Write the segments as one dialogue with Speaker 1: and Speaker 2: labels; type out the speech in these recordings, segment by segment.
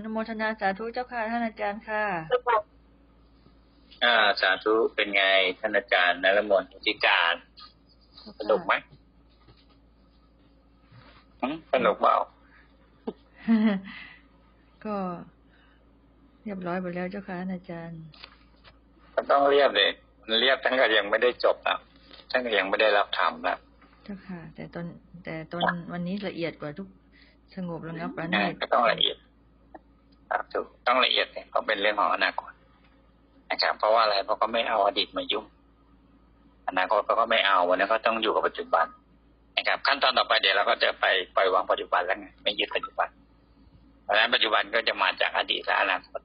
Speaker 1: อนุโมทนาสาธุเจ้าค่ะท่านอาจารย์ค่ะ
Speaker 2: อ่าสาธุเป็นไงท่านอาจารย์นรมนจิการสนุกไหมหึสนุกเปล่า
Speaker 1: ก็เรียบร้อยหมดแล้วเจ้าค่ะท่านอาจารย์
Speaker 2: ก็ต้องเรียบเลยมันเรียบทั้งก็ยังไม่ได้จบอะทั้งก็ยังไม่ได้รับธรรมนะ
Speaker 1: เจ้าค่ะ แต่ตอนแต่ตอนวันนี้ละเอียดกว่าทุกสงบระงับประ
Speaker 2: อ่า
Speaker 1: ณีต
Speaker 2: ก็ต้องละเอียด สาธุต้องละเอียดเนี่ยเพราะเป็นเรื่องของอนาคตนะครับ เพราะว่าอะไรเพราะเขาไม่เอาอดีตมายุ่งอนาคตเขาก็ไม่เอาวันนี้ก็ต้องอยู่กับปัจจุบัน นะครับ ขั้นตอนต่อไปเดี๋ยวเราก็จะไปปล่อยวางปัจจุบันแล้วไงไม่ยึดปัจจุบัน เพราะฉะนั้นปัจจุบันก็จะมาจากอดีตและอนาคต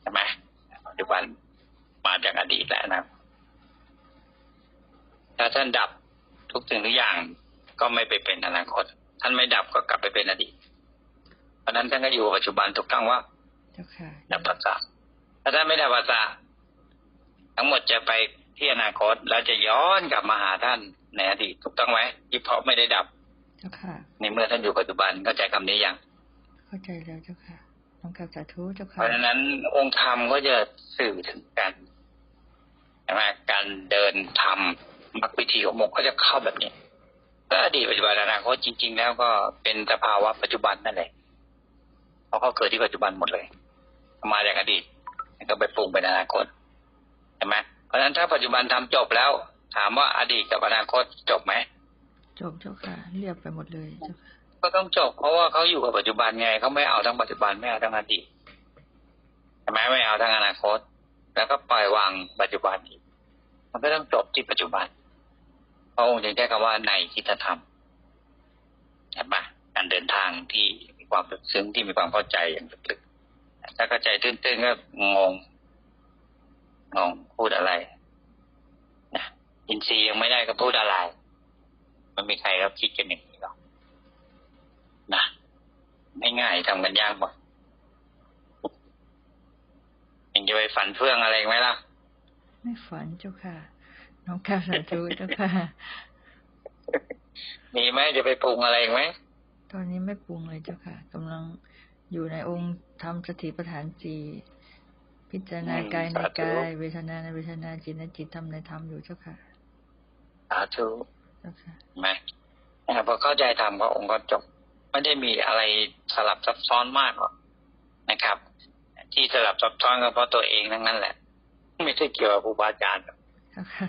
Speaker 2: ใช่ไหมปัจจุบันมาจากอดีตและอนาคตถ้าท่านดับทุกสิ่งทุกอย่างก็ไม่ไปเป็นอนาคต ท่านไม่ดับก็กลับไปเป็นอดีต ราะฉะนั้นท่านก็อยู่กับปัจจุบันถูกต้องว่า
Speaker 1: เจ้าค่ะ
Speaker 2: ดับภาษาถ้าท่านไม่ดับภาษาทั้งหมดจะไปที่อนาคตแล้วจะย้อนกลับมาหาท่านในอดีตถูกต้องไหมที่เพราะไม่ได้ดับ
Speaker 1: เจ้าค่ะ
Speaker 2: ในเมื่อท่านอยู่ปัจจุบันเข้าใจคำนี้ยัง
Speaker 1: เข้าใจแล้วเจ้าค่ะน้องกราบสาธุเจ้า
Speaker 2: เพ
Speaker 1: ค่ะ
Speaker 2: ราะฉะนั้นองค์ธรรมก็จะสื่อถึงกันใช่ไหมการเดินธรรมมรรควิธีของมงก็จะเข้าแบบนี้ก็อดีตปัจจุบันอนาคตจริง ๆ แล้วก็เป็นสภาวะปัจจุบันนั่นแหละเพ ราะเขาเกิดที่ปัจจุบันหมดเลย มาจากอดีตแล้วก็ไปปรุงเป็นอนาคตใช่ไหมเพราะฉะนั้นถ้าปัจจุบันทำจบแล้ว ถามว่าอดีตกับอนาคตจบไหม
Speaker 1: จบเจ้าค่ะ เรียบไปหมดเลยเจ้าค่ะ
Speaker 2: ก็ต้องจบเพราะว่าเขาอยู่กับปัจจุบันไงเขาไม่เอาทั้งปัจจุบันไม่เอาทั้งอดีตใช่ไหมไม่เอาทั้งอนาคต แล้วก็ปล่อยวางปัจจุบันอีกมันก็ต้องจบที่ปัจจุบันพระองค์จึงใช้คำว่าในทิฏฐธรรมเห็นปะการเดินทางที่มี ความลึกซึ้งที่มีความเข้าใจอย่างลึกๆถ้าเข้าใจตื้นๆก็งงงงพูดอะไรนะอินทรีย์ยังไม่ได้ก็พูดอะไร มันมีใครเขาคิดกันอย่างนี้หรอกนะไม่ง่ายทำกันยากหมดยังจะไปฝันเฟื่องอะไรอีกไหมล่ะ
Speaker 1: ไม่ฝันเจ้าค่ะ น้องกราบสาธุเจ้าค่ะ
Speaker 2: มีไหมจะไปปรุงอะไรอีกไหม
Speaker 1: ตอนนี้ไม่ปรุงเลยเจ้าค่ะกำลังอยู่ในองค์ทำสติปัฏฐานสี่พิจารณากายในกายเวทนาในเวทนาจิตในจิตธรรมในธรรมอยู่เจ้าค่ะ
Speaker 2: สาธุ
Speaker 1: เจ้าค่ะ
Speaker 2: เห็นไหมอ่าพอเข้าใจทำก็องค์ก็จบไม่ได้มีอะไรสลับซับซ้อนมากหรอกนะครับ ที่สลับซับซ้อนก็เพราะตัวเองทั้งนั้นแหละ ไม่ใช่เกี่ยวกับครูบาอาจารย์หรอก
Speaker 1: เจ้าค่ะ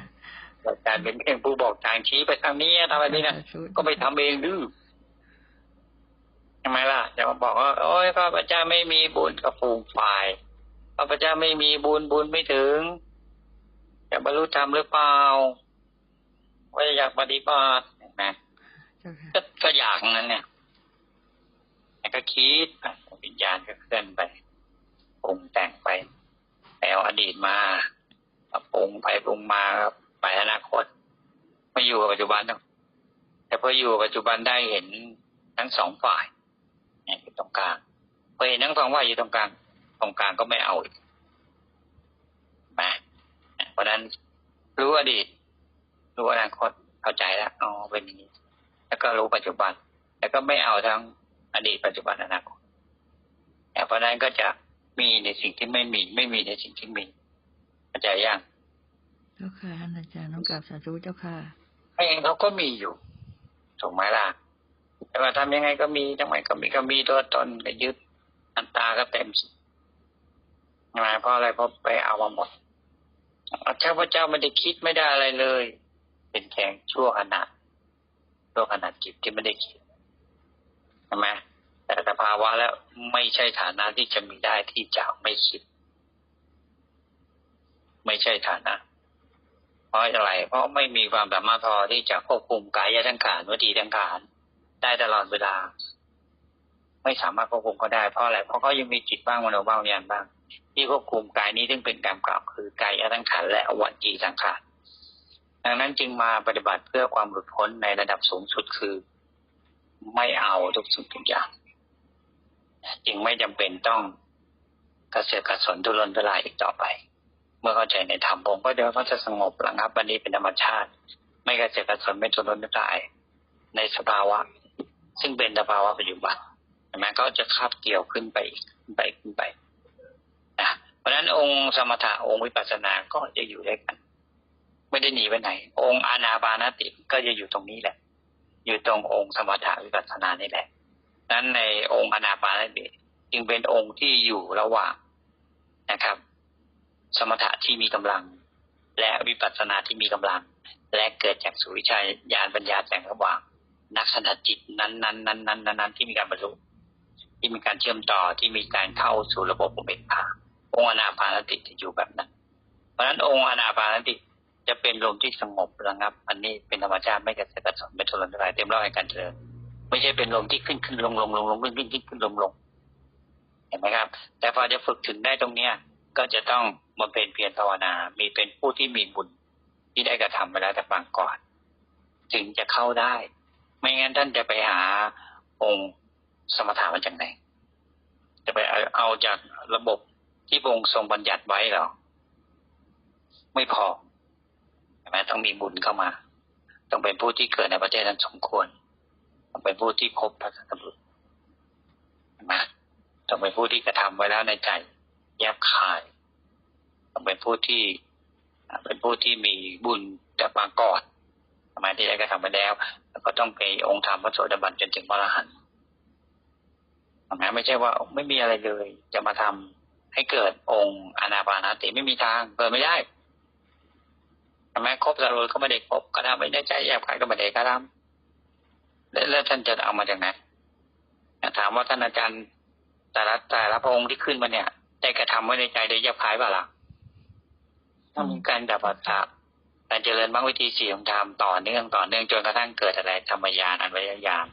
Speaker 2: ครูบาอาจารย์เป็นเพียงผู้บอกทางชี้ไปทางนี้ทำอะไรนี่นะ
Speaker 1: สาธุ
Speaker 2: ก็ไปทำเองดื้อ ทำไมล่ะจะมาบอกว่าโอ้ยข้าพเจ้าไม่มีบุญกับฟูงฝ่ายข้าพเจ้าไม่มีบุญบุญไม่ถึงจะบรรลุธรรมหรือเปล่าว่าอยากปฏิบัติเห็นไหม
Speaker 1: เจ้าค่ะ
Speaker 2: ก็ก็อยากนั้นเนี่ยแต่ก็คิดไปวิญญาณก็เคลื่อนไปปรุงแต่งไปไปเอาอดีตมาปรุงไปปรุงมาไปอนาคตไม่อยู่กับปัจจุบันหรอกแต่พออยู่กับปัจจุบันได้เห็นทั้งสองฝ่ายเนี่ย อยู่ตรงกลางพอเห็นทั้งสองฝ่ายอยู่ตรงกลาง ตรงกลางก็ไม่เอาอีกนะเพราะฉะนั้นรู้อดีตรู้อนาคตเข้าใจแล้วอ๋อเป็นอย่างนี้ แล้วก็รู้ปัจจุบัน แล้วก็ไม่เอาทั้งอดีตปัจจุบันอนาคตแต่เพราะฉะนั้นก็จะมีในสิ่งที่ไม่มี ไม่มีในสิ่งที่มีเข้าใจยัง
Speaker 1: เจ้าค่ะท่านอาจารย์น้องกราบสาธุเจ้าค่ะ
Speaker 2: ไม่งั้นเขาก็มีอยู่ถูกไหมล่ะ แต่ว่าทำยังไงก็มีทำไมก็มีก็มีตัวตนก็ยึดอัตตาก็เต็มสิใช่ไหมเพราะอะไรเพราะไปเอามาหมดเจ้าพระเจ้าไม่ได้คิดไม่ได้อะไรเลย เป็นแค่ชั่วขณะชั่วขณะจิตที่ไม่ได้คิดใช่ไหมแต่สภาวะแล้วไม่ใช่ฐานะที่จะมีได้ที่จะไม่คิด ไม่ใช่ฐานะเพราะอะไร เพราะไม่มีความสามารถพอที่จะควบคุมกายทั้งขานวจีทั้งขาน ได้ตลอดเวลา ไม่สามารถควบคุมเขาได้เพราะอะไรเพราะเขายังมีจิตบ้างมโนบ้างวิญญาณบ้าง ที่ควบคุมกายนี้ซึ่งเป็นกรรมเก่าคือกายทั้งขานและอวัจีสังขารดังนั้นจึงมาปฏิบัติเพื่อความหลุดพ้นในระดับสูงสุดคือ ไม่เอาทุกสิ่งทุกอย่างจึงไม่จำเป็นต้องกระเสือกกระสนทุรนทุรายอีกต่อไป เมื่อเข้าใจในธรรมผมก็เดี๋ยวก็จะสงบระงับวันนี้เป็นธรรมชาติ ไม่กระเสือกกระสนไม่ทุรนทุราย ในสภาวะ ซึ่งเป็นสภาวะปัจจุบันเห็นไหมก็จะคาบเกี่ยวขึ้นไปอีกขึ้นไปขึ้นไปนะเพราะฉะนั้นองค์สมถะองค์วิปัสสนาก็จะอยู่ด้วยกัน ไม่ได้หนีไปไหน องค์อานาปานติก็จะอยู่ตรงนี้แหละ อยู่ตรงองค์สมถะวิปัสสนานี่แหละนั้นในองค์อานาปานติจึงเป็นองค์ที่อยู่ระหว่างนะครับ สมถะที่มีกำลัง และวิปัสสนาที่มีกำลัง และเกิดจากสุวิชัยญาณปัญญาแสงระหว่าง นักขณะจิตนั้นนั้นนั้นนั้นนั้นนั้นที่มีการบรรลุที่มีการเชื่อมต่อที่มีการเข้าสู่ระบบอุเบกขาองค์อนาปานสติจะอยู่แบบนั้น เพราะฉะนั้นองค์อนาปานสติจะเป็นลมที่สงบระงับ อันนี้เป็นธรรมชาติไม่กระเสกระสนไม่ทุรนทุรายเต็มร้อยในการเจริญไม่ใช่เป็นลมที่ขึ้นขึ้นลงลงลงลงขึ้นขึ้นขึ้นขึ้นลงลงเห็นไหมครับ แต่พอจะฝึกถึงได้ตรงเนี้ย ก็จะต้องมาเป็นเพียรภาวนา มีเป็นผู้ที่มีบุญที่ได้กระทำไปแล้วแต่ปางก่อน ถึงจะเข้าได้ ไม่งั้นท่านจะไปหาองค์สมถะมาจากไหน จะไปเอาจากระบบที่พระองค์ทรงบัญญัติไว้หรอ ไม่พอใช่ไหมต้องมีบุญเข้ามา ต้องเป็นผู้ที่เกิดในประเทศนั้นสมควร ต้องเป็นผู้ที่ครบพระสัตบุตรเห็นไหมต้องเป็นผู้ที่กระทำไว้แล้วในใจแยบคาย ต้องเป็นผู้ที่ เป็นผู้ที่มีบุญแต่ปางก่อนทำไมที่ได้กระทำไปแล้ว แล้วก็ต้องไปองค์ธรรมพระโสดาบันจนถึงพระอรหันต์นไมไม่ใช่ว่าไม่มีอะไรเลย จะมาทำให้เกิดองค์อนาปานสติไม่มีทางเกิดไม่ได้ทำไมครบสรุปก็ไม่ได้ครบกระทำไม่ได้ใจแยบคายก็ไม่ได้กระทำแล้วท่านจะเอามาจากไหนถามว่าท่านอาจารย์แต่ละแต่ละพระองค์ที่ขึ้นมาเนี่ยได้กระทำไว้ในใจโดยแยบคายเปล่าล่ะต้องมีการดับอัตตา การเจริญบางวิธีสี่ของธรรมต่อเนื่องต่อเนื่องจนกระทั่งเกิดอะไรธรรมยานอันวิยญาณ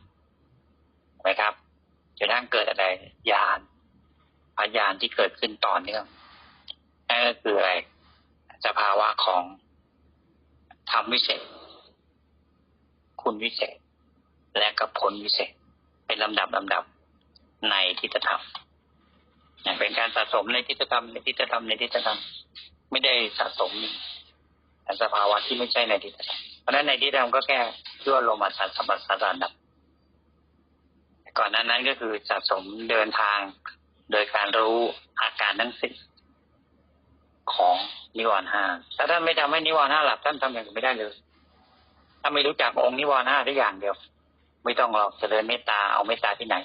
Speaker 2: เห็นไหมครับจนกระทั่งเกิดอะไรญาณพยานที่เกิดขึ้นต่อเนื่องนั่นก็คืออะไรสภาวะของธรรมวิเศษ คุณวิเศษ และกับผลวิเศษ เป็นลำดับลำดับในทิฏฐธรรมอย่เป็นการสะสมในทิฏฐธรรมในทิฏฐธรรมในทิฏฐธรรม ไม่ได้สะสม สภาวะที่ไม่ใช่ในทิธรรมเพราะนั้นในทิธรรมก็แค่ชั่วลมอัศสมบัติสารดับก่อนหนั้นนั้นก็คือสะสมเดินทางโดยการรู้อาการทั้งสิ้นของนิวรณ์ห้าถ้าท่านไม่ทำให้นิวรณ์ห้าหลับท่านทำอย่างอื่นไม่ได้เลย ถ้าไม่รู้จักองค์นิวรณ์ห้าได้อย่างเดียว ไม่ต้องหรอกเจริญเมตตาเอาเมตตาที่ไหน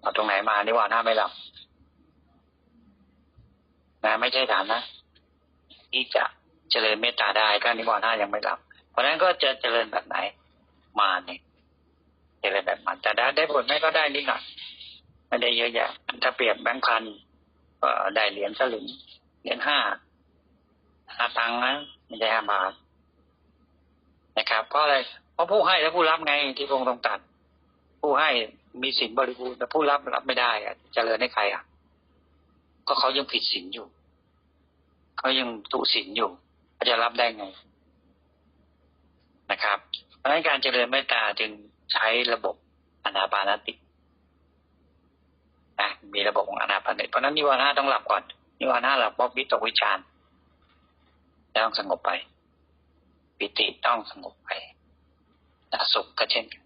Speaker 2: เอาตรงไหนมานิวรณ์ห้าไม่หลับนะไม่ใช่ฐานนะ ที่จะเจริญเมตตาได้ก็นิวรณ์ห้ายังไม่หลับเพราะฉะนั้นก็จะเจริญแบบไหนมาเนี่ยเจริญแบบมันแต่ได้ได้ผลไหมก็ได้นิดหน่อยไม่ได้เยอะแยะถ้าเปรียบแบงค์พันก็ได้เหรียญสลึงเหรียญห้าห้าตังค์นะไม่ใช่ห้าบาทนะครับเพราะอะไรเพราะผู้ให้และผู้รับไงที่พงค์ต้องตัด ผู้ให้มีสินบริบูรณ์แต่ผู้รับรับไม่ได้อะเจริญให้ใครอะ ก็เขายังผิดศีลอยู่ เขายังตุศีลอยู่เขาจะรับได้ไงนะครับเพราะนั้นการเจริญเมตตาจึงใช้ระบบอนาปานตินะมีระบบของอนาปานติเพราะนั้นนิวรณ์ห้าต้องหลับก่อนนิวรณ์ห้าหลับเพราะวิตกวิจารต้องสงบไป ปิติต้องสงบไปนะสุขก็เช่นกัน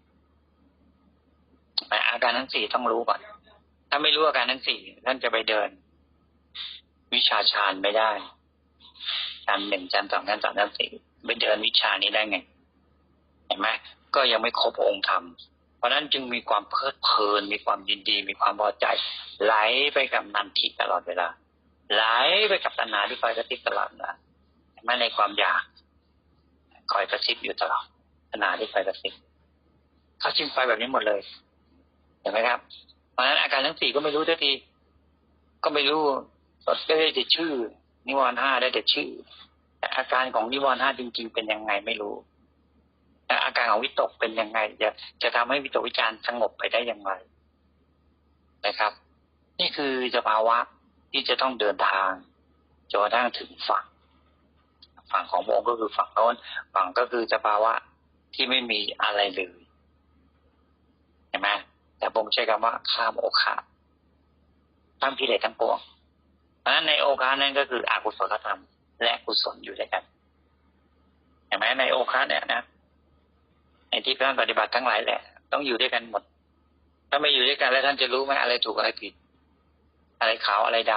Speaker 2: อาการทั้งสี่ต้องรู้ก่อน ถ้าไม่รู้อาการทั้งสี่ท่านจะไปเดิน วิชาฌานไม่ได้ ชั้นหนึ่งชั้นสองชั้นสามชั้นสี่ไปเดินวิชานี้ได้ไงเห็นไหมก็ยังไม่ครบองค์ธรรม เพราะนั้นจึงมีความเพลิดเพลิน มีความยินดี มีความพอใจ ไหลไปกับนันทิตลอดเวลา ไหลไปกับตัณหาที่คอยกระซิบตลอดนะเห็นไหมในความอยากคอยกระซิบอยู่ตลอดตัณหาที่คอยกระซิบเขาจึงไปแบบนี้หมดเลยเห็นไหมครับ เพราะฉะนั้นอาการทั้งสี่ก็ไม่รู้ทันที ก็ไม่รู้ก็ได้แต่ชื่อ นิวรณ์ห้าได้แต่ชื่อแต่อาการของนิวรณ์ห้าจริง ๆ เป็นยังไงไม่รู้อาการของวิตกเป็นยังไง จะจะทำให้วิตกวิจารสงบไปได้อย่างไรนะครับ นี่คือสภาวะที่จะต้องเดินทางจนกระทั่งถึงฝั่ง ฝั่งของวงก็คือฝั่งโน้นฝั่งก็คือสภาวะที่ไม่มีอะไรเลยเห็นไหมแต่วงใช้คำว่าข้ามโอคาข้ามกิเลสทั้งปวง เพราะฉะนั้นในโอกานั้นก็คืออกุศลธรรม และกุศลอยู่ด้วยกันเห็นไหมในโอกาเนี่ยนะในที่การปฏิบัติทั้งหลายแหละ ต้องอยู่ด้วยกันหมด ถ้าไม่อยู่ด้วยกันแล้วท่านจะรู้ไหมอะไรถูกอะไรผิด อะไรขาวอะไรด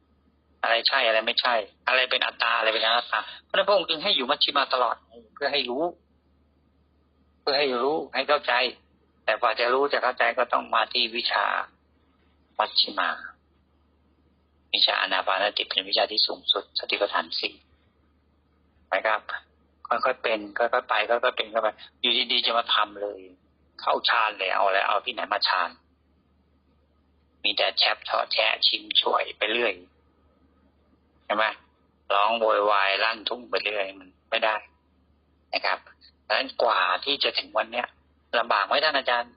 Speaker 2: ำอะไรใช่อะไรไม่ใช่ อะไรเป็นอัตตาอะไรเป็นอนัตตาเพราะฉะนั้นพระองค์จึงให้อยู่มัชชิมาตลอดเพื่อให้รู้ เพื่อให้รู้ให้เข้าใจ แต่กว่าจะรู้จะเข้าใจก็ต้องมาที่วิชามัชชิมา วิชาอนาปานสติเป็นวิชาที่สูงสุดสติปัฏฐานสี่นะครับค่อยๆเป็นค่อยๆไปค่อยๆเป็นเข้าไปอยู่ดีๆจะมาทำเลย เข้าฌานเลยเอาแล้วเอาที่ไหนมาฌาน มีแต่แชบทอดแชะชิมช่วยไปเรื่อยใช่ไหมร้องโวยวายลั่นทุ่งไปเรื่อยมันไม่ได้นะครับดังนั้นกว่าที่จะถึงวันเนี้ยลำบากไหมท่านอาจารย์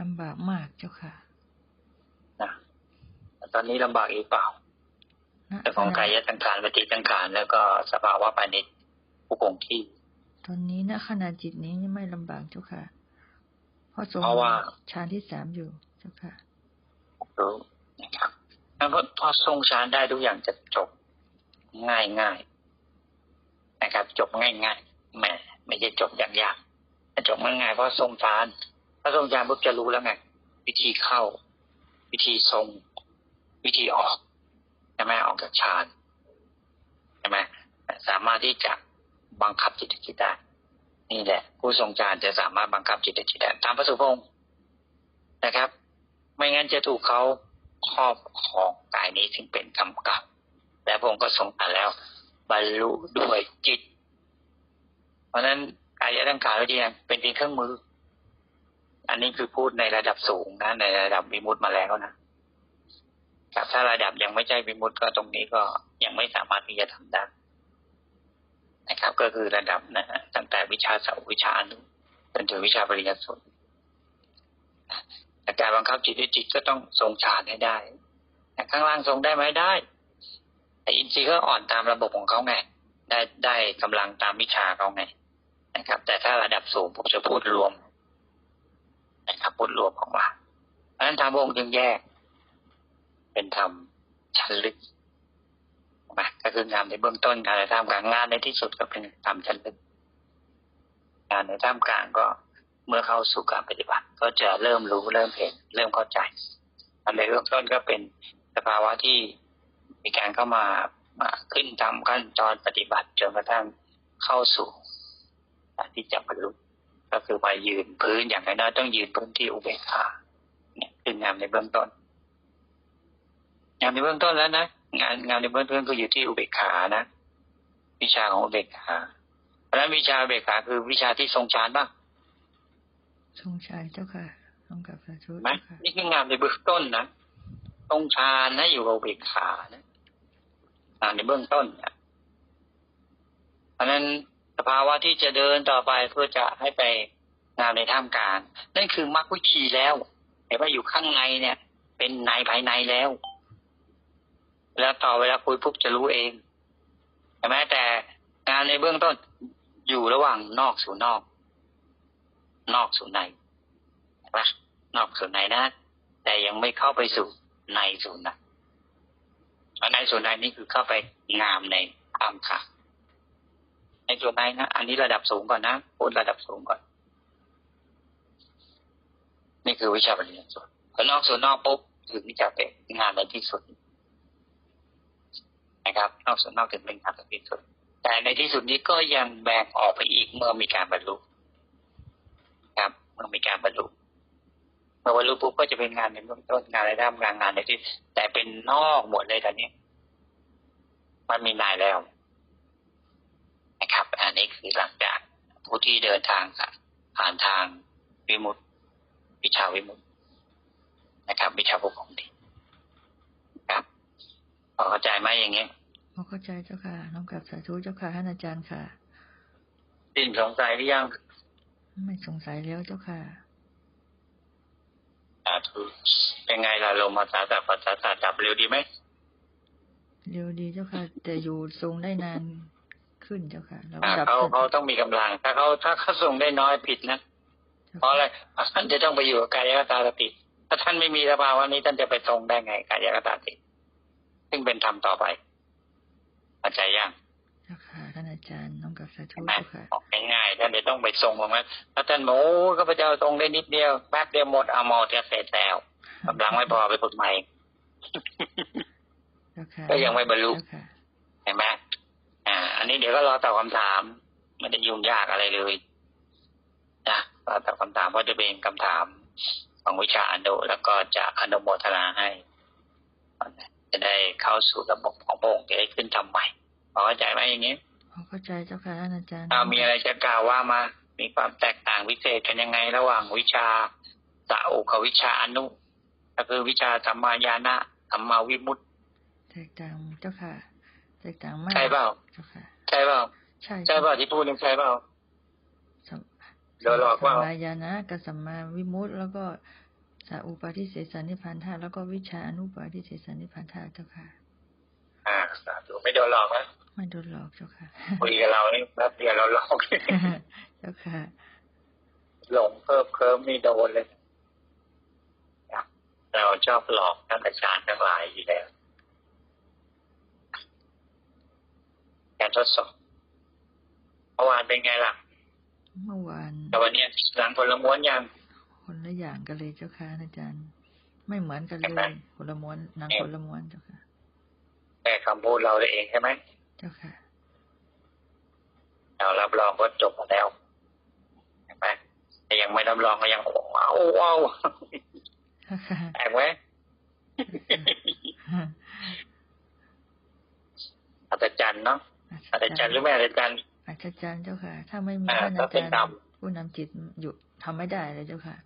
Speaker 1: ลำบากมากเจ้าค่ะ
Speaker 2: ตอนนี้ลำบากอีกเปล่า
Speaker 1: ณ
Speaker 2: เรื่องของกายสังขารปฏิสังขารแล้วก็สภาวะภายในผู้คงที่
Speaker 1: ตอนนี้ณขณะจิตนี้ไม่ลำบากเจ้าค่ะ เพราะทรง
Speaker 2: เพราะว่า
Speaker 1: ฌานที่สามอยู่เจ้าค่ะ
Speaker 2: รู้นะครับแล้วพอพอทรงฌานได้ทุกอย่างจะจบง่ายง่ายๆนะครับ จบง่ายง่ายๆแหมไม่ใช่จบยากยากๆแต่จบง่ายง่ายๆเพราะทรงฌานถ้าทรงฌานปุ๊บจะรู้แล้วไงวิธีเข้า วิธีทรง วิธีออกใช่ไหมออกจากฌานใช่ไหมสามารถที่จะบังคับจิตจิตได้นี่แหละ ผู้ทรงฌานจะสามารถบังคับจิตจิตได้ตามพระสุพงศ์นะครับ ไม่งั้นจะถูกเขาครอบครองกายนี้ถึงเป็นกรรมก่าและพระองค์ก็ทรงตรัสแล้ว บรรลุด้วยจิต เพราะนั้นกายตั้งขารวิญญาณเป็นเพียงเครื่องมือ อันนี้คือพูดในระดับสูงนะ ในระดับวิมุตติมาแล้วนะ ครับถ้าระดับยังไม่ใช่วิมุตติก็ตรงนี้ก็ยังไม่สามารถที่จะทำได้นะครับ ก็คือระดับนะตั้งแต่วิชาเสาวิชาอนุจนถึงวิชาปริญญาสูตรแต่การบังคับจิตด้วยจิตก็ต้องทรงฌานให้ได้แต่ข้างล่างทรงได้ไหมได้แต่อินทรีย์ก็อ่อนตามระบบของเขาไงได้ได้กำลังตามวิชาเขาไงนะครับ แต่ถ้าระดับสูงผมจะพูดรวม นะครับพูดรวมของว่าเพราะฉะนั้นธรรมองค์จึงแยก เป็นธรรมชั้นลึกนะก็คืองานในเบื้องต้นงานในท่ามกลางงานในที่สุดก็เป็นธรรมชั้นลึกงานในท่ามกลางก็เมื่อเข้าสู่การปฏิบัติ ก็จะเริ่มรู้เริ่มเห็น เริ่มเข้าใจอันในเริ่มต้นก็เป็นสภาวะที่มีการเข้ามามาขึ้นทำขั้นตอนปฏิบัติจนกระทั่งเข้าสู่การที่จะบรรลุก็คือไปยืนพื้นอย่างน้อยต้องยืนพื้นที่อุเบกขาเนี่ยคืองานในเบื้องต้น งานในเบื้องต้นแล้วนะงานงานในเบื้องต้นก็อยู่ที่อุเบกขานะวิชาของอุเบกขาเพราะฉะนั้นวิชาอุเบกขาคือวิชาที่ทรงฌานบ้าง
Speaker 1: ทรงชัยเจ้าค่ะทรงกับสาธุ
Speaker 2: ไหม
Speaker 1: เจ้าค่ะ
Speaker 2: นี่คืองานในเบื้องต้นนะตรงฌานนะอยู่กับอุเบกขานะงานในเบื้องต้นนะเพราะฉะนั้นสภาวะที่จะเดินต่อไปเพื่อจะให้ไปงานในท่ามกลางนั่นคือมรรควิธีแล้วแต่ว่าอยู่ข้างในเนี่ย เป็นในภายในแล้ว แล้วต่อเวลาคุยปุ๊บจะรู้เองใช่ไหมแต่งานในเบื้องต้นอยู่ระหว่างนอกสู่นอก นอกสู่ในใช่ปะนอกสู่ในนะ แต่ยังไม่เข้าไปสู่ในสู่ในเพราะในสู่ในนี่คือเข้าไปงามในธรรมค่ะ ในส่วนในนะ อันนี้ระดับสูงก่อนนะพูดระดับสูงก่อน นี่คือวิชาปริญญาส่วนพอนอกสู่นอกปุ๊บถึงจะเป็นงานในที่สุด นะครับ นอกสู่นนอกถึงเป็นงานในที่สุด แต่ในที่สุดนี้ก็ยังแบ่งออกไปอีกเมื่อมีการบรรลุครับ เมื่อมีการบรรลุเมื่อบรรลุปุ๊บก็จะเป็นงานในเบื้องต้นงานในด้านกลางงานในที่ แต่เป็นนอกหมดเลยตอนนี้มันมีนายแล้ว นะครับ อันนี้คือหลังจากผู้ที่เดินทางผ่านทางวิมุตติวิชาวิมุตตินะครับ วิชาผู้ของดี พอเข้าใจไหมอย่างเงี้ย
Speaker 1: พอเข้าใจเจ้าค่ะ น้องกับสาธุเจ้าค่ะท่านอาจารย์ค่ะ
Speaker 2: สิ้นสงสัยหรือยัง
Speaker 1: ไม่สงสัยแล้วเจ้าค่ะ
Speaker 2: สาธุเป็นไงล่ะลมมาสาสะปัสสะสะจับเร็วดีไหม
Speaker 1: เร็วดีเจ้าค่ะ แต่อยู่ทรงได้นานขึ้นเจ้าค่ะแล้ว
Speaker 2: อ่า
Speaker 1: ดับ
Speaker 2: เขา
Speaker 1: ขึ้น
Speaker 2: เขาต้องมีกำลัง ถ้าเขาถ้าเขาส่งได้น้อยผิดนะเพราะอะไรอะท่านจะต้องไปอยู่กับกายคตาสติ ถ้าท่านไม่มีสภาวะนี้ท่านจะไปทรงได้ไงกายคตาสติ ซึ่งเป็นธรรมต่อไปเข้าใจยัง
Speaker 1: เจ้าค่ะท่านอาจารย์น้องกับสาธุ
Speaker 2: ใช่ไหม
Speaker 1: เจ้าค่ะ
Speaker 2: ออกง่ายๆท่านจะต้องไปทรงของนั้นถ้าท่านบอกโอ้ข้าพเจ้าทรงได้นิดเดียวแป๊บเดียวหมดเอาหมดจะเสร็จแล้วกำลังไม่พอไปฝึกใหม่
Speaker 1: เจ้าค่ะ
Speaker 2: ก็ยังไม่บรรลุ
Speaker 1: เจ้าค่ะ
Speaker 2: เห็นไหมอ่า อันนี้เดี๋ยวก็รอตอบคำถามไม่ได้ยุ่งยากอะไรเลยนะรอตอบคำถามเพราะจะเป็นคำถามของวิชาอนุแล้วก็จะอนุโมทนาให้ จะได้เข้าสู่ระบบของพระองค์จะได้ขึ้นทำใหม่พอเข้าใจไหมอย่างนี้
Speaker 1: พอเข้าใจเจ้าค่ะท่านอาจารย์
Speaker 2: เอามีอะไรจะกล่าวว่ามา มีความแตกต่างพิเศษกันยังไงระหว่างวิชาสาอุกับวิชาอนุก็คือวิชาธรรมายานะธรรมาวิมุตติ
Speaker 1: แตกต่างเจ้าค่ะ แตกต่างมาก
Speaker 2: ใช่เปล่า
Speaker 1: เจ้าค่ะ
Speaker 2: ใช่เปล่า
Speaker 1: ใช่
Speaker 2: ใช่เปล่าที่พูดนี่ใช่เปล่า
Speaker 1: สัม
Speaker 2: เดี๋ยวหลอกว่า
Speaker 1: สัมมายานะกับสัมมาวิมุตติแล้วก็ สาอุปาทิเสสนิพพานธาตุแล้วก็วิชาอนุปาทิเสสนิพพานธาตุเจ้าค่ะ
Speaker 2: อ่าสาธุไม่โดนหลอกนะ
Speaker 1: ไม่โดนหลอกเจ้าค่ะ
Speaker 2: คุยกับเรานี่แป๊บเดียวเราหลอก
Speaker 1: เจ้าค่ะ
Speaker 2: หลงเพิ่มเคิมนี่โดนเลยเราชอบหลอกท่านอาจารย์ทั้งหลายอยู่แล้วการทดสอบเมื่อวานเป็นไงล่ะ
Speaker 1: เมื่อวาน
Speaker 2: แต่วันเนี้ยหลังผลม้วนยัง
Speaker 1: คนละอย่างกันเลยเจ้าค่ะอาจารย์ ไม่เหมือนกันเล
Speaker 2: เห็นไหม
Speaker 1: ยคนละม้วนหนังคนละม้วนเจ้าค่ะ
Speaker 2: แต่คำพูดเราเองใช่ไหม
Speaker 1: เจ้าค่ะ
Speaker 2: เรารับรองก็จบมาแล้วเห็นไหมแต่ยังไม่รับรองก็ยังว้าวว้าว
Speaker 1: เจ้าค่ะ
Speaker 2: แอบไหมอัศจรรย์เนาะอัศจรรย์หรือไม่อัศจรรย์
Speaker 1: อัศจรรย์เจ้าค่ะ ถ้าไม่มี
Speaker 2: อ่า
Speaker 1: ท่าน
Speaker 2: ก็
Speaker 1: อา
Speaker 2: เป็
Speaker 1: จานรย์
Speaker 2: ธรรม
Speaker 1: ผู้นำจิตอยู่ทำไม่ได้เลยเจ้าค่ะ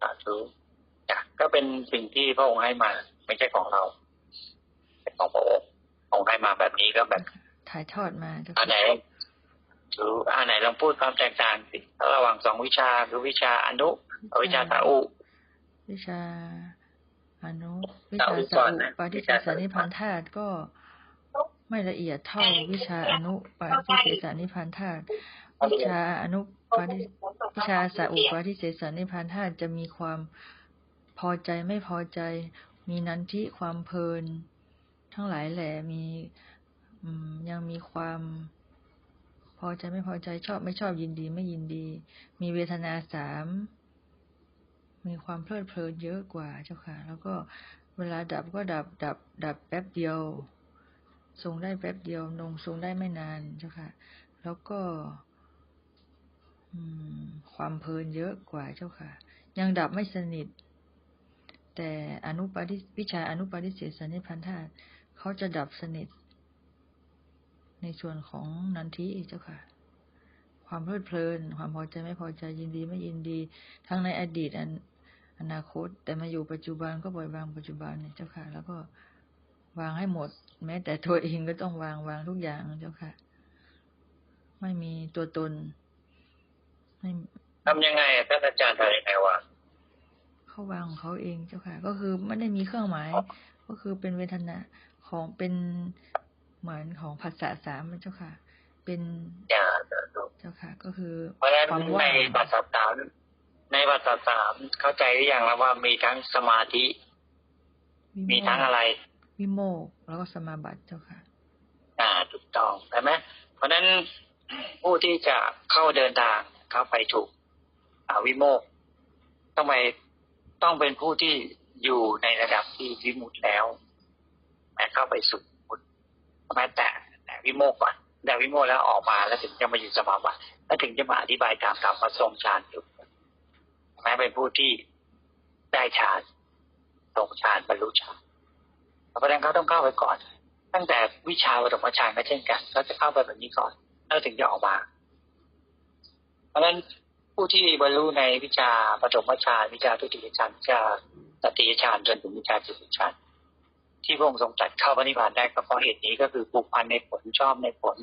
Speaker 2: สาธุจ้ะก็เป็นสิ่งที่พระองค์ให้มา ไม่ใช่ของเราเป็นของพระองค์พระองค์ให้มาแบบนี้ก็แบบ
Speaker 1: ถ่ายทอดมาเจ้า
Speaker 2: อั
Speaker 1: ค่ะ
Speaker 2: นไหนดูอันไหนลองพูดความแตกต่างสิระหว่างสองวิชาคือวิชาอนุกับวิชาสาอุ
Speaker 1: วิชาอนุวิ
Speaker 2: สา
Speaker 1: ชา
Speaker 2: อุ
Speaker 1: สา
Speaker 2: ก่อน
Speaker 1: อุ
Speaker 2: นะ
Speaker 1: ปาทิ
Speaker 2: วิ
Speaker 1: เส
Speaker 2: ชา
Speaker 1: สนิพพานธาตุก็ไม่ละเอียดเท่าวิชาอนุปาทิเสสนิพพานธาตุวิชาอนุปาทิวิ ชาสาอุปาทิเสสนิพพานธาตุจะมีความพอใจไม่พอใจ มีนันทิความเพลิน ทั้งหลายแหละมียังมีความพอใจไม่พอใจชอบไม่ชอบยินดีไม่ยินดี มีเวทนาสามมีความเพลิดเพลินเยอะกว่าเจ้าค่ะ แล้วก็เวลาดับก็ดับดับ ดับแป๊บเดียว ทรงได้แป๊บเดียวนงทรงได้ไม่นานเจ้าค่ะ แล้วก็ ความเพลินเยอะกว่าเจ้าค่ะ ยังดับไม่สนิท แต่อนุปาทิวิชาอนุปาทิเสสนิพันธาตุเขาจะดับสนิท ในส่วนของนันทิเจ้าค่ะ ความเพลิดเพลิน ความพอใจไม่พอใจยินดีไม่ยินดี ทั้งในอดีตอันอนาคต แต่มาอยู่ปัจจุบันก็ปล่อยวางปัจจุบันเนี่ยเจ้าค่ะ แล้วก็วางให้หมด แม้แต่ตัวเองก็ต้องวางวางทุกอย่างเจ้าค่ะ ไม่มีตัวตน
Speaker 2: ทำยังไงอะท่านอาจารย์ทำยังไงวะ
Speaker 1: เขาวางของเขาเองเจ้าค่ะ ก็คือไม่ได้มีเครื่องหมาย ก็คือเป็นเวทนาของเป็นเหมือนของภาษาสามเจ้าค่ะ เป็น
Speaker 2: อย่า
Speaker 1: เจ้าค่ะ ก็คือ
Speaker 2: เพราะฉะนั้น
Speaker 1: ความ
Speaker 2: ใน
Speaker 1: ว่าง
Speaker 2: ภาษาสามในภาษาสามเข้าใจหรือยังแล้วว่ามีทั้งสมาธิ มีทั้งอะไร
Speaker 1: วิโมกข์แล้วก็สมาบัติเจ้าค่ะ
Speaker 2: อ่าถูกต้องใช่ไหมเพราะฉะนั้นผู้ที่จะเข้าเดินทาง เข้าไปถูกวิโมกข์ต้องไปต้องเป็นผู้ที่อยู่ในระดับที่วิมุตแล้วแม้เข้าไปสู่มุตแม้แต่แต่วิโมกก่อนแต่วิโมกแล้วออกมาแล้วถึงจะมาอยู่สมาบัติแล้วถึงจะมาอธิบายตามธรรมมาทรงฌานอยู่แม้เป็นผู้ที่ได้ฌานทรงฌานบรรลุฌานเพราะฉะนั้นเขาต้องเข้าไปก่อน ตั้งแต่วิชาปฐมฌานก็เช่นกันเขาจะเข้าไปแบบนี้ก่อนแล้วถึงจะออกมา เพราะฉะนั้นผู้ที่บรรลุในวิชาปฐมฌานวิชาทุติยฌานวิชาตติยฌานจนถึงวิชาจุติฌานที่พระองค์ทรงตัดเข้าพระนิพพานได้ก็เพราะเหตุนี้ก็คือผูกพันในผลชอบในผล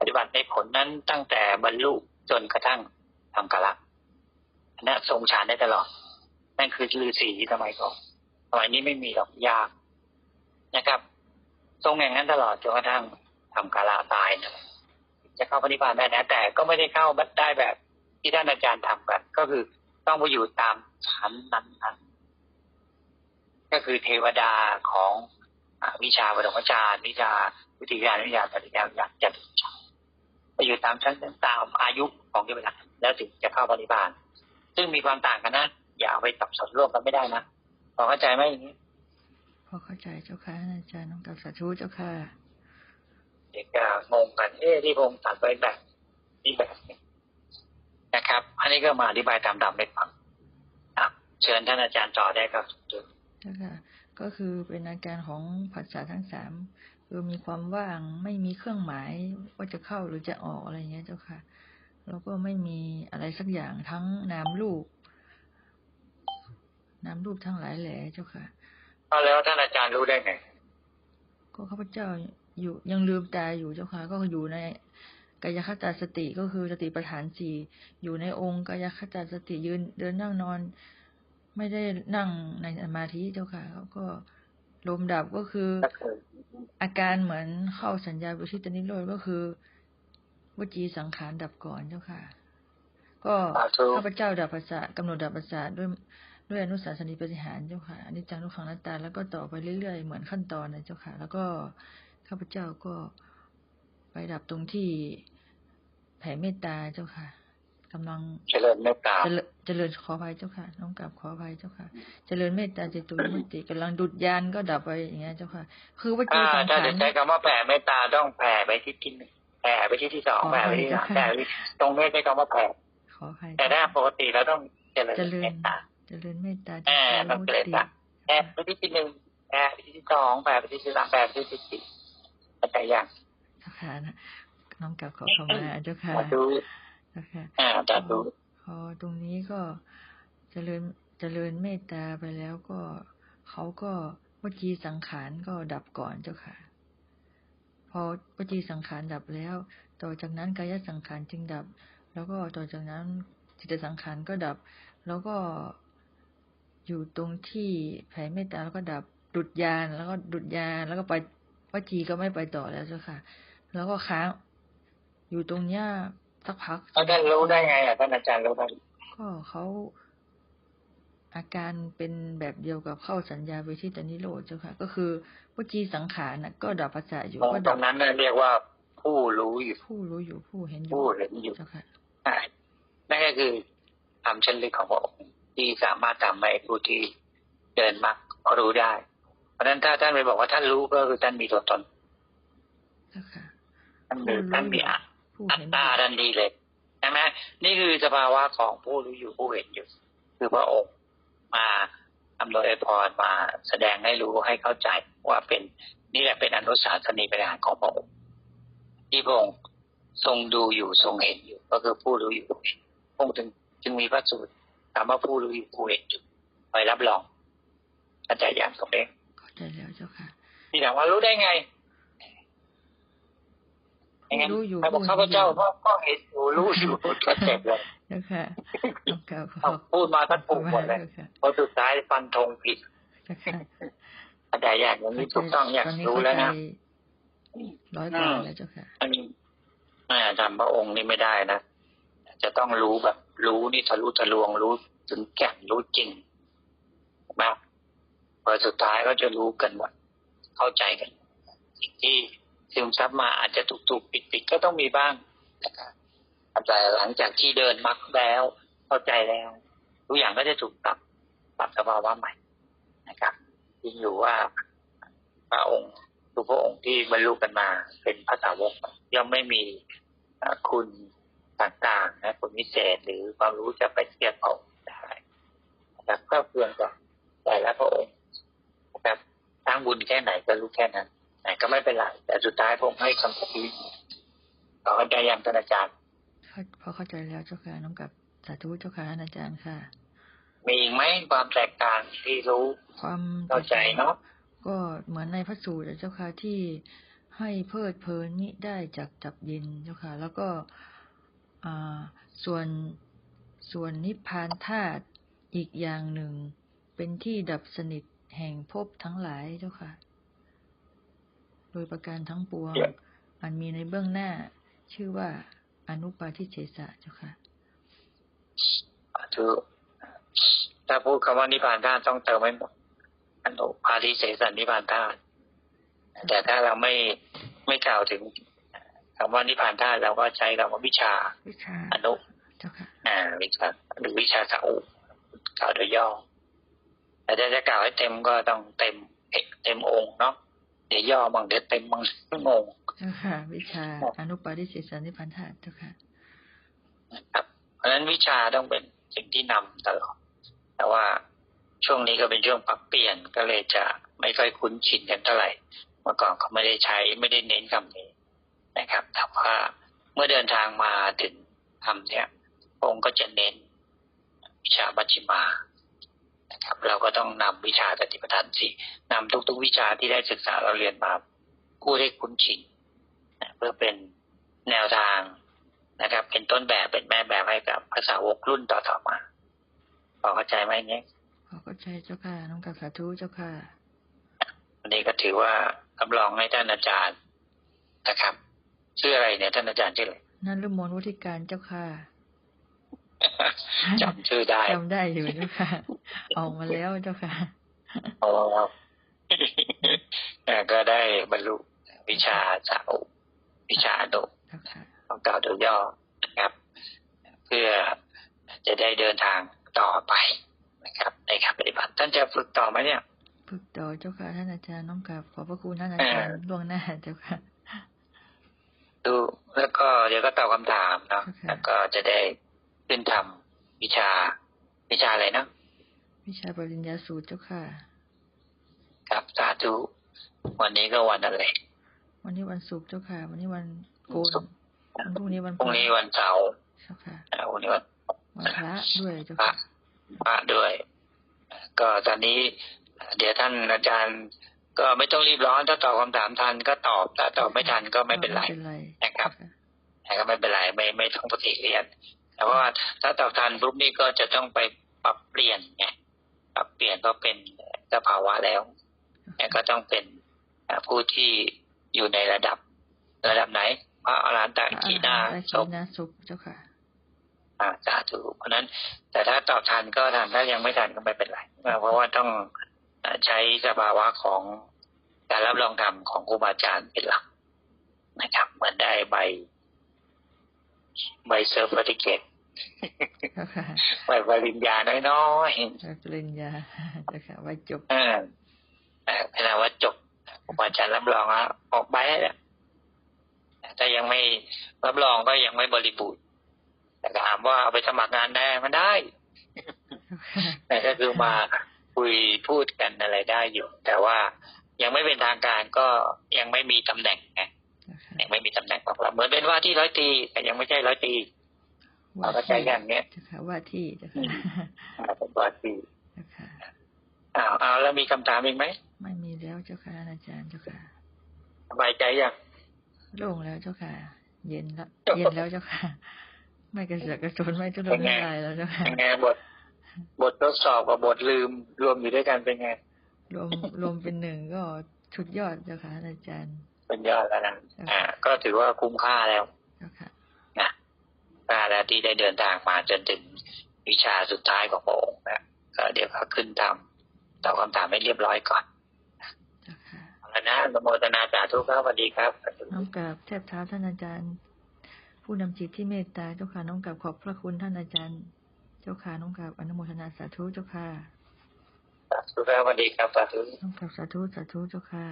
Speaker 2: ปฏิบัติในผลนั้นตั้งแต่บรรลุจนกระทั่งทำกะละอันนั้นทรงฌานได้ตลอด นั่นคือฤาษีสมัยก่อนสมัยนี้ไม่มีหรอกยากนะครับ ทรงอย่างนั้นตลอดจนกระทั่งทำกาลาตายนะ จะเข้าปฏิบัติได้นะ แต่ก็ไม่ได้เข้าบัดได้แบบที่ท่านอาจารย์ทำกัน ก็คือต้องไปอยู่ตามชั้นนั้นนั้นก็คือเทวดาของอวิชาปฐมฌานวิชาวิทยาวิทยาปฏิญาณจัตุฌานจะอยู่ตามชั้นตามอายุของเทวดาแล้วถึงจะเข้าบริบาลซึ่งมีความต่างกันนะอย่าเอาไปสับสนร่วมกันไม่ได้นะพอเข้าใจไหมอย่างนี้
Speaker 1: พอเข้าใจเจ้าค่ะอาจารย์น้องกับสาธุเจ้าค่ะ
Speaker 2: เด็กก็งงกันเอ๊ะที่พงศ์ตัดไว้แบบนี้แบบนี้นะครับ อันนี้ก็มาอธิบายตามดำให้ฟังครับเชิญท่านอาจารย์ต่อได้ครับ
Speaker 1: เจ้าค่ะก็คือเป็นอาการของผัสสะทั้งสามคือมีความว่างไม่มีเครื่องหมายว่าจะเข้าหรือจะออกอะไรเงี้ยเจ้าค่ะ แล้วก็ไม่มีอะไรสักอย่างทั้งนามรูปนามรูปทั้งหลายแหล่เจ้าค่ะ
Speaker 2: เอาแล้วท่านอาจารย์รู้ได้ไง
Speaker 1: ก็ข้าพเจ้า อยู่ยังลืมตาอยู่เจ้าค่ะก็อยู่ในกายคตาสติก็คือสติปัฏฐานสี่อยู่ในองค์กายคตาสติยืนเดินนั่งนอน ไม่ได้นั่งในสมาธิเจ้าค่ะเขาก็ลมดับก็คือ อาการเหมือนเข้าสัญญาวิชิตนิโรธก็คือวจีสังขารดับก่อนเจ้าค่ะ ก็
Speaker 2: สาธุ
Speaker 1: ข้าพเจ้าดับภาษากำหนดดับภาษาด้วยด้วยอนุสาสนีปฏิหารเจ้าค่ะอันนี้จังทุกขังนัตตาแล้วก็ต่อไปเรื่อยๆเหมือนขั้นตอนนะเจ้าค่ะ แล้วก็ ข้าพเจ้าก็ไปดับตรงที่แผ่เมตตาเจ้าค่ะกำลัง
Speaker 2: เจริญเมตตา
Speaker 1: เจริญเจริญขออภัยเจ้าค่ะน้องกลับขออภัยเจ้าค่ะ เจริญเมตตาจิตุวิมุตติกำลังดุดยานก็ดับไปอย่างเงี้ยเจ้าค่ะ คือวจี
Speaker 2: ถ้า
Speaker 1: สัง
Speaker 2: ถ้า
Speaker 1: ขาร
Speaker 2: จะใช้คำว่าแผ่เมตตาต้องแผ่ไปที่ที่หนึ่งแผ่ไปที่ที่สอง
Speaker 1: ขอ
Speaker 2: แผ่ไปที่ที่สาม
Speaker 1: ขอ
Speaker 2: แผ่ไปที่ตรงนี้ใช้คำว่าแผ่
Speaker 1: ขออภัย
Speaker 2: แต่ถ้าปกติเราต้องเจริญ
Speaker 1: เจริ
Speaker 2: เม
Speaker 1: ญ
Speaker 2: ตตา
Speaker 1: เจริญเมตตา
Speaker 2: แผ่ต้
Speaker 1: จิ
Speaker 2: อง
Speaker 1: ตุ
Speaker 2: เจ
Speaker 1: วิ
Speaker 2: ริ
Speaker 1: มุ
Speaker 2: ญ
Speaker 1: ตติ
Speaker 2: ตาแผ่ไปที่ที่หนึ่งแผ่ไปที่ที่สองแผ่ไปที่ที่สามแผ่ไปที่ที่สี่ เข้าใจยัง
Speaker 1: เจ้าค่ะนะน้องกลับขอเข้ามาเจ้าค่ะ
Speaker 2: สาธุ
Speaker 1: เจ้าค่ะ
Speaker 2: อ่าสาธุ
Speaker 1: พอตรงนี้ก็เจริญเจริญเมตตาไปแล้วก็เขาก็วจีสังขารก็ดับก่อนเจ้าค่ะ พอวจีสังขารดับแล้ว ต่อจากนั้นกายสังขารจึงดับ แล้วก็ต่อจากนั้นจิตสังขารก็ดับ แล้วก็อยู่ตรงที่แผ่เมตตาแล้วก็ดับดุดยานแล้วก็ดุดยานแล้วก็ไป วจีก็ไม่ไปต่อแล้วเจ้าค่ะ แล้วก็ค้างอยู่ตรงเนี้ยสักพัก
Speaker 2: แล้วท่านรู้ได้ไงอะท่านอาจารย์รู้ได้
Speaker 1: ก็เขาอาการเป็นแบบเดียวกับเข้าสัญญาเวทิตานิโรธเจ้าค่ะ ก็คือวจีสังขารนะก็ดับภาษาอยู่ก็
Speaker 2: ต
Speaker 1: ดั
Speaker 2: ร
Speaker 1: บ
Speaker 2: งนั้นน่ะเรียกว่าผู้รู้อยู่
Speaker 1: ผู้รู้อยู่ผู้เห็นอยู่
Speaker 2: ผู้เห็นอยู่
Speaker 1: เจ้าค่ะ
Speaker 2: ใช่นั่นก็คือทำชั้นลึกของพระองค์ที่สามารถทำให้ผู้ที่เดินมรรคก็รู้ได้เพ ราะฉะนั้นถ้าท่านไปบอกว่าท่านรู้ก็คือท่านมีตัวตน
Speaker 1: เจ้าค่ะ
Speaker 2: ท่านมีท่านมีอัต
Speaker 1: ผู้
Speaker 2: อัต
Speaker 1: เห็นอ
Speaker 2: ตา
Speaker 1: ยู่
Speaker 2: ทันทีเลยใช่ไหมนี่คือสภาวะของผู้รู้อยู่ผู้เห็นอยู่ คือพระองค์มาทำโดยพรมาแสดงให้รู้ให้เข้าใจว่าเป็นนี่แหละเป็นอนุสาสนีปริหารของพระองค์ที่พระองค์ทรงดูอยู่ทรงเห็นอยู่ ก็คือผู้รู้อยู่ผู้เห็นพระองค์จึงจึงมีพระสูตรคำว่าผู้รู้อยู่ผู้เห็นอยู่ไปรับรองเข้าใจอย่างสมเด็จ
Speaker 1: เข้า ใจแล้วเจ้าค่ะ
Speaker 2: ที่ถามว่ารู้ได้ไง
Speaker 1: ผู้รู้อยู่
Speaker 2: ใครบอก
Speaker 1: ผู้
Speaker 2: ข้าพ
Speaker 1: เห็นอ
Speaker 2: เจ้า
Speaker 1: ยู่
Speaker 2: ก็ก็เห็นอยู่รู้อยู่ก็เจ็บเลย
Speaker 1: เจ้าค่ะน้องกล่าวขอ
Speaker 2: เอาพูดมาท่านถูกหมดเลย
Speaker 1: เจ้าค่ะ
Speaker 2: พอสุดท้ายฟันธงผิด
Speaker 1: เจ้าค่ะ
Speaker 2: เข้าใจอย่างนี้ถูกต้องอย่าง
Speaker 1: ตอนนี้
Speaker 2: รู้
Speaker 1: เข้า
Speaker 2: แล้ว
Speaker 1: ใจ
Speaker 2: นะ
Speaker 1: ร้อยกว่าแล้วเจ้าค่ะ
Speaker 2: อันนี้แม่ทำพระองค์นี่ไม่ได้นะจะต้องรู้แบบ รู้นี่ทะลุทะลวงรู้ถึงแก่นรู้จริงนะพ อสุดท้ายก็จะรู้กันหมดเข้าใจกันสิ่งที่ซึมซับมาอาจจะถูกถูกปิดปิดก็ต้องมีบ้างนะครับแต่หลังจากที่เดินมักแล้ว เข้าใจแล้วทุกอย่างก็จะถูกปรับปรับสภาวะใหม่นะครับยิ่งอยู่ว่าพระองค์ทุกพระองค์ที่บรรลุกันมาเป็นพระสาวกย่อมไม่มีคุณต่างๆนะคุณวิเศษหรือความรู้จะไปเทียบเอาได้นะครับก็เพียงแต่แต่ละพระองค์ นะครับสร้างบุญแค่ไหนก็รู้แค่นั้นแต่ก็ไม่เป็นไรแต่สุดท้ายพระองค์ให้คำชี้ขอใจยังท่านอาจารย์
Speaker 1: เข้าพอเข้าใจแล้วเจ้าค่ะน้องกับสาธุเจ้าค่ะท่านอาจารย์ค่ะ
Speaker 2: มีอีกไหมความแตกต่างที่รู้
Speaker 1: ความ
Speaker 2: เข้าใจเนาะ
Speaker 1: ก็เหมือนในพระสูตรอะเจ้าค่ะที่ให้เพลิดเพลินมิได้จากจับเย็นเจ้าค่ะ แล้วก็อ่าส่วนส่วนนิพพานธาตุอีกอย่างหนึ่ง เป็นที่ดับสนิท แห่งภพทั้งหลายเจ้าค่ะ โดยประการทั้งปวงอันมีในเบื้องหน้า ชื่อว่าอนุปาทิเสสะเจ้าค่ะ
Speaker 2: ถือถ้าพูดคำว่านิพพานธาตุต้องเติมไม่หมดอนุปาทิเสสนิพพานธาตุแต่ถ้าเราไม่ไม่กล่าวถึงคคำว่านิพพานธาตุเราก็ใช้คำว่าวิชา
Speaker 1: วิชา
Speaker 2: อนุ
Speaker 1: เจ้าค่ะ
Speaker 2: อ่าวิชาหรือวิชาสาอุกล่าวโดยย่อ แต่ถ้าจะกล่าวให้เต็มก็ต้องเต็มเต็มองค์เนาะเดี๋ยวย่อมั่งเดี๋ยวเต็มมั่งงง
Speaker 1: เจ้าค่ะ วิชาอนุปาทิเสสนิพพานธาตุเจ้าค่ะ
Speaker 2: นะครับ เพราะฉะนั้นวิชาต้องเป็นสิ่งที่นำตลอด แต่ว่าช่วงนี้ก็เป็นช่วงปรับเปลี่ยนก็เลยจะไม่ค่อยคุ้นชินกันเท่าไหร่ เมื่อก่อนเขาไม่ได้ใช้ไม่ได้เน้นคำนี้นะครับแต่ว่าเมื่อเดินทางมาถึงคำเนี้ยองค์ก็จะเน้นวิชามัชฌิมา นะครับ เราก็ต้องนำวิชาสติปัฏฐานสี่นำทุก ๆ วิชาที่ได้ศึกษาเราเรียนมาพูดให้คุ้นชินนะเพื่อเป็นแนวทางนะครับ เป็นต้นแบบเป็นแม่แบบให้กับภาษาวกรุ่นต่อๆมาพอเข้าใจไหมเนี่ย
Speaker 1: ขอเข้าใจเจ้าค่ะน้องกับสาธุเจ้าค่ะ
Speaker 2: วันนี้ก็ถือว่ารับรองให้ท่านอาจารย์นะครับชื่ออะไรเนี่ยท่านอาจารย์ชื่ออะไร
Speaker 1: นั่นฤมลวุฒิการเจ้าค่ะ
Speaker 2: จำชื่อได้
Speaker 1: จำได้อยู่เจ้าค่ะออกมาแล้วเจ้าค่ะ
Speaker 2: โอ้เอ่อก็ได้บรรลุวิชาสาววิชาอนุ
Speaker 1: เจ้าค่ะ
Speaker 2: ของเก่าโดยย่อนะครับ เพื่อจะได้เดินทางต่อไปนะครับ ในการปฏิบัติท่านจะฝึกต่อไหมเนี่ย
Speaker 1: ฝึกต่อเจ้าค่ะท่านอาจารย์น้องกับขอบพระคุณท่านอาจารย์ล่วงหน้าเจ้าค่ะ
Speaker 2: ดูแล้วก็เดี๋ยวก็ตอบคำถามเนาะ
Speaker 1: ค่ะ
Speaker 2: แล้วก็จะได้ ขึ้นทำวิชา วิชาอะไรเนาะ
Speaker 1: วิชาปริญญาสูตรเจ้าค่ะ
Speaker 2: ครับสาธุวันนี้ก็วันอะไร
Speaker 1: วันนี้วันศุกร์เจ้าค่ะ วันนี้วันโกน
Speaker 2: ศุกร์
Speaker 1: วันพรุ่งนี้วัน
Speaker 2: พรุ่งนี้วันเสาร์
Speaker 1: เจ้าค่ะ
Speaker 2: อ่าวันนี้วัน
Speaker 1: วันพระด้วยเจ้า
Speaker 2: พระ
Speaker 1: ค่ะ
Speaker 2: พระด้วย ก็ตอนนี้ เดี๋ยวท่านอาจารย์ ก็ไม่ต้องรีบร้อนถ้าตอบคำถามทันก็ตอบถ้าตอบไม่ทันก็ไม่เป็นไร
Speaker 1: ไม่เป็นไร
Speaker 2: นะครับ
Speaker 1: เจ้าค่ะ
Speaker 2: แต่ก็ไม่เป็นไรไม่ไม่ต้องปฏิเรียน แต่ว่าถ้าตอบทันปุ๊บนี่ก็จะต้องไปปรับเปลี่ยนไงปรับเปลี่ยนก็เป็นสภาวะแล้วเนี่ยก็ต้องเป็นอ่าผู้ที่อยู่ในระดับ ระดับไหน พระอรหันตขีนา
Speaker 1: พระ
Speaker 2: ศ
Speaker 1: ขี
Speaker 2: พ
Speaker 1: นาสุขเจ้าค่ะ
Speaker 2: อ่าสาธุเพราะฉะนั้น แต่ถ้าตอบทันก็ทันถ้ายังไม่ทันก็ไม่เป็นไร เพราะว่าต้องอ่าใช้สภาวะของการรับรองธรรมของครูบาอาจารย์เป็นหลักนะครับ เหมือนได้ใบใบเซอร์ติฟิเคต
Speaker 1: เจ้าค่ะ
Speaker 2: ใบปริญญาน้อย
Speaker 1: รับปริญญาเจ้าค่ะไว้จบ
Speaker 2: ๆเออแต่เวลาว่าจบครูบาอาจารย์รับรองแล้วออกใบให้แล้วถ้ายังไม่รับรองก็ยังไม่บริบูรณ์แต่ถามว่าเอาไปสมัครงานได้มันได้
Speaker 1: เจ้าค่ะ
Speaker 2: แต่ก็คือมาคุยพูดกันอะไรได้อยู่ แต่ว่ายังไม่เป็นทางการก็ยังไม่มีตำแหน่งไง
Speaker 1: เจ้าค่ะ
Speaker 2: ยังไม่มีตำแหน่งของเราเหมือนเป็นว่าที่ร้อยตรีแต่ยังไม่ใช่ร้อยตรี เราก็ใช้อย่างเนี้ย
Speaker 1: เจ้าค่ะว่าที่เจ้าค่ะ
Speaker 2: อ่าเป็นร้อยตรี
Speaker 1: เจ้าค่ะ
Speaker 2: อ้าวเอาแล้วมีคำถามอีกไหม
Speaker 1: ไม่มีแล้วเจ้าค่ะท่านอาจารย์เจ้าค่ะ
Speaker 2: สบายใจยัง
Speaker 1: โล่งแล้วเจ้าค่ะ เย็นแล้วเย็นแล้วเจ้าค่ะ ไม่กระเสือกกระสนไม่ทุรนทุรายแล้วเจ้าค่ะ
Speaker 2: เป็นไงบท บททดสอบกับบทลืม รวมอยู่ด้วยกันเป็นไง
Speaker 1: รวมรวมเป็นหนึ่งก็ชุดยอดเจ้าค่ะท่านอาจารย์
Speaker 2: เป็นยอดแล้วนะอ่า ก็ถือว่าคุ้มค่าแล้ว
Speaker 1: เจ้าค่ะ
Speaker 2: นะ ค่าแล้วที่ได้เดินทางมาจนถึงวิชาสุดท้ายของพระองค์นะก็เดี๋ยวเขาขึ้นทำตอบคำถามให้เรียบร้อยก่อน
Speaker 1: เจ้าค่ะ
Speaker 2: เอาละนะอนุโมทนาสาธุครับสวัสดีครับ
Speaker 1: น้องกราบแทบเท้าท่านอาจารย์ ผู้นำจิตที่เมตตาเจ้าค่ะน้องกราบขอบพระคุณท่านอาจารย์ เจ้าค่ะน้องกราบอนุโมทนาสาธุเจ้าค่ะ
Speaker 2: สาธุครับสวัสดีครับสาธุ
Speaker 1: น้องกราบสาธุสาธุเจ้าค่ะ